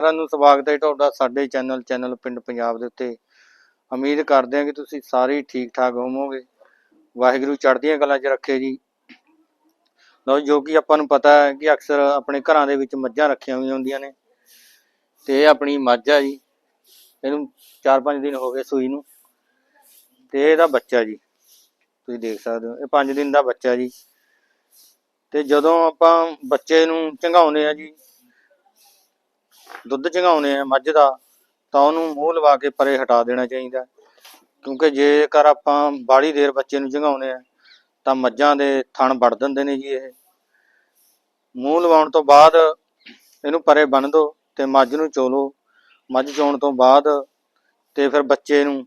ਸਾਰਿਆਂ ਸਵਾਗਤ ਹੈ ਤੁਹਾਡਾ ਸਾਡੇ ਚੈਨਲ ਚੈਨਲ ਪਿੰਡ ਪੰਜਾਬ ਦੇ ਉੱਤੇ। ਉਮੀਦ ਕਰਦੇ ਹਾਂ ਕਿ ਤੁਸੀਂ ਸਾਰੇ ਠੀਕ ਠਾਕ ਹੋਵੋਗੇ। ਵਾਹਿਗੁਰੂ ਚੜ੍ਹਦੀਆਂ ਕਲਾਂ 'ਚ ਰੱਖੇ ਜੀ। ਲਓ ਜੋ ਕਿ ਆਪਾਂ ਨੂੰ ਪਤਾ ਹੈ ਕਿ ਅਕਸਰ ਆਪਣੇ ਘਰਾਂ ਦੇ ਵਿੱਚ ਮੱਝਾਂ ਰੱਖੀਆਂ ਹੋਈਆਂ ਹੁੰਦੀਆਂ ਨੇ। ਤੇ ਇਹ ਆਪਣੀ ਮੱਝ ਆ ਜੀ। ਇਹਨੂੰ 4-5 ਦਿਨ ਹੋ ਗਏ ਸੂਈ ਨੂੰ। ਤੇ ਇਹਦਾ ਬੱਚਾ ਜੀ। ਤੁਸੀਂ ਦੇਖ ਸਕਦੇ ਹੋ, ਇਹ 5 ਦਿਨ ਦਾ ਬੱਚਾ ਜੀ। ਤੇ ਜਦੋਂ ਆਪਾਂ ਬੱਚੇ ਨੂੰ ਚੰਗਾਉਂਦੇ ਆ ਜੀ ਦੁੱਧ ਚੰਗਾਉਂਦੇ ਆ ਮੱਝ ਦਾ, ਤਾਂ ਉਹਨੂੰ ਮੂੰਹ ਲਵਾ ਕੇ ਪਰੇ ਹਟਾ ਦੇਣਾ ਚਾਹੀਦਾ। ਕਿਉਂਕਿ ਜੇਕਰ ਆਪਾਂ ਬਾੜੀ ਦੇਰ ਬੱਚੇ ਨੂੰ ਚੰਗਾਉਂਦੇ ਆ, ਤਾਂ ਮੱਝਾਂ ਦੇ ਥਣ ਵੜ ਦਿੰਦੇ ਨੇ ਜੀ ਇਹ। ਮੂੰਹ ਲਵਾਉਣ ਤੋਂ ਬਾਅਦ ਇਹਨੂੰ ਪਰੇ ਬੰਨ ਦਿਓ ਤੇ ਮੱਝ ਨੂੰ ਚੋਲੋ। ਮੱਝ ਚੋਣ ਤੋਂ ਬਾਅਦ ਤੇ ਫਿਰ ਬੱਚੇ ਨੂੰ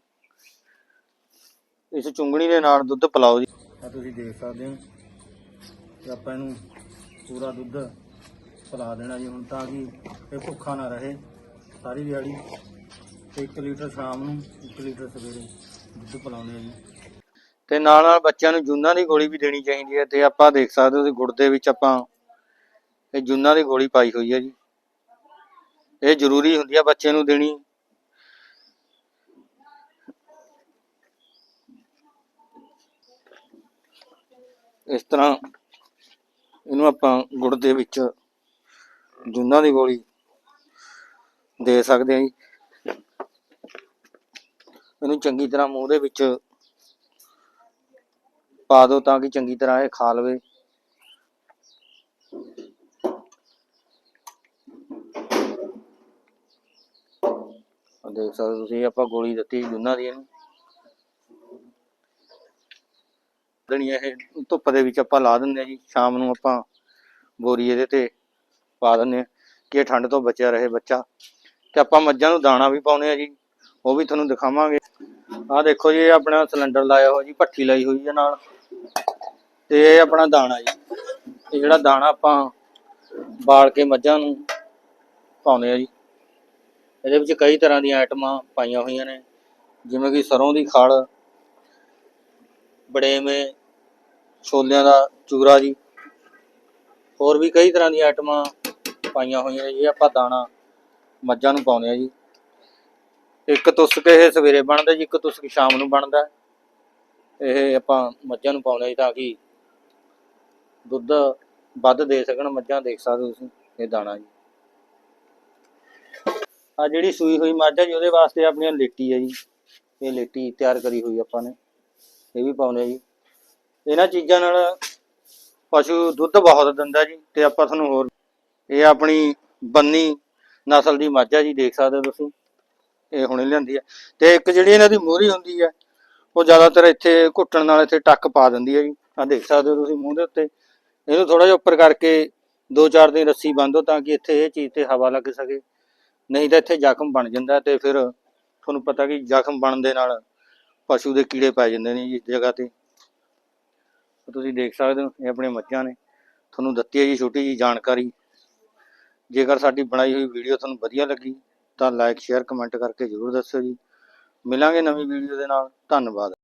ਇਸ ਚੁੰਗਣੀ ਦੇ ਨਾਲ ਦੁੱਧ ਪਿਲਾਓ ਜੀ। ਆ ਤੁਸੀਂ ਦੇਖ ਸਕਦੇ ਹੋ ਤੇ ਆਪਾਂ ਇਹਨੂੰ ਪੂਰਾ ਦੁੱਧ ਪਿਲਾ ਦੇਣਾ ਜੀ ਹੁਣ ਤਾਂ ਕਿ ਇਹ ਭੁੱਖਾ ਨਾ ਰਹੇ। ਸਾਰੀ ਦਿਹਾੜੀ ਤੇ 1 ਲੀਟਰ ਸ਼ਾਮ ਨੂੰ 1 ਲੀਟਰ ਸਵੇਰੇ ਦੁੱਧ ਪਿਲਾਉਂਦੇ ਆ ਜੀ। ਤੇ ਨਾਲ ਨਾਲ ਬੱਚਿਆਂ ਨੂੰ ਜੂਨਾਂ ਦੀ ਗੋਲੀ ਵੀ ਦੇਣੀ ਚਾਹੀਦੀ ਹੈ ਤੇ ਆਪਾਂ ਦੇਖ ਸਕਦੇ ਹੋ ਗੁੜ ਦੇ ਵਿੱਚ ਆਪਾਂ ਇਹ ਜੂਨਾਂ ਦੀ ਗੋਲੀ ਪਾਈ ਹੋਈ ਹੈ ਜੀ। ਇਹ ਜ਼ਰੂਰੀ ਹੁੰਦੀ ਹੈ ਬੱਚੇ ਨੂੰ ਦੇਣੀ। ਇਸ ਤਰ੍ਹਾਂ ਇਹਨੂੰ ਆਪਾਂ ਗੁੜ ਦੇ ਵਿੱਚ ਜੁੰਨਾਂ ਦੀ ਗੋਲੀ ਦੇ ਸਕਦੇ ਹਾਂ ਜੀ। ਇਹਨੂੰ ਚੰਗੀ ਤਰ੍ਹਾਂ ਮੂੰਹ ਦੇ ਵਿੱਚ ਪਾ ਦਿਓ ਤਾਂ ਕਿ ਚੰਗੀ ਤਰ੍ਹਾਂ ਇਹ ਖਾ ਲਵੇ। ਦੇਖ ਸਕਦੇ ਤੁਸੀਂ, ਆਪਾਂ ਗੋਲੀ ਦਿੱਤੀ ਜੂਨਾਂ ਦੀ ਇਹਨੂੰ। ਦਣੀ ਇਹ ਧੁੱਪ ਦੇ ਵਿੱਚ ਆਪਾਂ ਲਾ ਦਿੰਦੇ ਆ ਜੀ। ਸ਼ਾਮ ਨੂੰ ਆਪਾਂ ਬੋਰੀ ਇਹਦੇ ਤੇ ਪਾ ਦਿੰਦੇ ਆ ਕਿ ਇਹ ਠੰਡ ਤੋਂ ਬਚਿਆ ਰਹੇ ਬੱਚਾ। ਤੇ ਆਪਾਂ ਮੱਝਾਂ ਨੂੰ ਦਾਣਾ ਵੀ ਪਾਉਨੇ ਆ ਜੀ, ਉਹ ਵੀ ਤੁਹਾਨੂੰ ਦਿਖਾਵਾਂਗੇ। ਆਹ ਦੇਖੋ ਜੀ, ਇਹ ਆਪਣਾ ਸਿਲੰਡਰ ਲਾਇਆ ਹੋਇਆ ਜੀ, ਭੱਠੀ ਲਾਈ ਹੋਈ ਹੈ ਨਾਲ। ਤੇ ਇਹ ਆਪਣਾ ਦਾਣਾ ਜੀ। ਇਹ ਜਿਹੜਾ ਦਾਣਾ ਆਪਾਂ ਬਾਲ ਕੇ ਮੱਝਾਂ ਨੂੰ ਪਾਉਨੇ ਆ ਜੀ। ਇਹਦੇ ਵਿੱਚ ਕਈ ਤਰ੍ਹਾਂ ਦੀਆਂ ਆਈਟਮਾਂ ਪਾਈਆਂ ਹੋਈਆਂ ਨੇ, ਜਿਵੇਂ ਕਿ ਸਰੋਂ ਦੀ ਖਲ ਬੜੇਵੇਂ ਛੋਲਿਆਂ ਦਾ ਚੂਰਾ ਜੀ। ਹੋਰ ਵੀ ਕਈ ਤਰ੍ਹਾਂ ਦੀਆਂ ਆਈਟਮਾਂ ਪਾਈਆਂ ਹੋਈਆਂ ਨੇ ਜੀ ਆਪਾਂ ਦਾਣਾ ਮੱਝਾਂ ਨੂੰ ਪਾਉਂਦੇ ਆ ਜੀ। ਇੱਕ ਤੁਸਕ ਇਹ ਸਵੇਰੇ ਬਣਦਾ ਜੀ, ਇੱਕ ਤੁਸਕ ਸ਼ਾਮ ਨੂੰ ਬਣਦਾ। ਇਹ ਆਪਾਂ ਮੱਝਾਂ ਨੂੰ ਪਾਉਂਦੇ ਆ ਜੀ ਤਾਂ ਕਿ ਦੁੱਧ ਵੱਧ ਦੇ ਸਕਣ, ਮੱਝਾਂ ਦੇਖ ਸਕਦੇ ਤੁਸੀਂ, ਇਹ ਦਾਣਾ ਜੀ। ਆ ਜਿਹੜੀ ਸੂਈ ਹੋਈ ਮੱਝ ਹੈ ਜੀ, ਉਹਦੇ ਵਾਸਤੇ ਆਪਣੀ ਲੇਟੀ ਹੈ ਜੀ। ਇਹ ਲੇਟੀ ਤਿਆਰ ਕਰੀ ਹੋਈ ਆਪਾਂ ਨੇ, ਇਹ ਵੀ ਪਾਉਂਦੇ ਆ ਜੀ। ਇਹਨਾਂ ਚੀਜ਼ਾਂ ਨਾਲ ਪਸ਼ੂ ਦੁੱਧ ਬਹੁਤ ਦਿੰਦਾ ਜੀ, ਤੇ ਆਪਾਂ ਤੁਹਾਨੂੰ ਹੋਰ ਇਹ ਆਪਣੀ ਬੰਨੀ ਨਸਲ ਦੀ ਮੱਝ ਆ ਜੀ ਦੇਖ ਸਕਦੇ ਹੋ ਤੁਸੀਂ। ਇਹ ਹੁਣੇ ਲਿਆਂਦੀ ਆ। ਤੇ ਇੱਕ ਜਿਹੜੀ ਇਹਨਾਂ ਦੀ ਮੋਹਰੀ ਹੁੰਦੀ ਆ, ਉਹ ਜ਼ਿਆਦਾਤਰ ਇੱਥੇ ਘੁੱਟਣ ਨਾਲ ਇੱਥੇ ਟੱਕ ਪਾ ਦਿੰਦੀ ਆ ਜੀ। ਆ ਦੇਖ ਸਕਦੇ ਹੋ ਤੁਸੀਂ ਮੂੰਹ ਦੇ ਉੱਤੇ। ਇਹਨੂੰ ਥੋੜਾ ਜਿਹਾ ਉੱਪਰ ਕਰਕੇ ਦੋ ਚਾਰ ਦਿਨ ਰੱਸੀ ਬੰਨ੍ਹੋ ਤਾਂ ਕਿ ਇੱਥੇ ਇਹ ਚੀਜ਼ ਤੇ ਹਵਾ ਲੱਗ ਸਕੇ। ਨਹੀਂ ਤਾਂ ਇੱਥੇ ਜ਼ਖਮ ਬਣ ਜਾਂਦਾ ਤੇ ਫਿਰ ਤੁਹਾਨੂੰ ਪਤਾ ਕਿ ਜ਼ਖਮ ਬਣਨ ਦੇ ਨਾਲ ਪਸ਼ੂ ਦੇ ਕੀੜੇ ਪੈ ਜਾਂਦੇ ਨੇ ਜੀ ਇਸ ਜਗ੍ਹਾ ਤੇ। ਤੁਸੀਂ ਦੇਖ ਸਕਦੇ ਹੋ, ਇਹ ਆਪਣੇ ਮੱਝਾਂ ਨੇ। ਤੁਹਾਨੂੰ ਦਿੱਤੀ ਹੈ ਜੀ ਛੋਟੀ ਜੀ ਜਾਣਕਾਰੀ। ਜੇਕਰ ਸਾਡੀ ਬਣਾਈ ਹੋਈ ਵੀਡੀਓ ਤੁਹਾਨੂੰ ਵਧੀਆ ਲੱਗੀ, ਤਾਂ ਲਾਈਕ ਸ਼ੇਅਰ ਕਮੈਂਟ ਕਰਕੇ ਜ਼ਰੂਰ ਦੱਸਿਓ ਜੀ। ਮਿਲਾਂਗੇ ਨਵੀਂ ਵੀਡੀਓ ਦੇ ਨਾਲ। ਧੰਨਵਾਦ।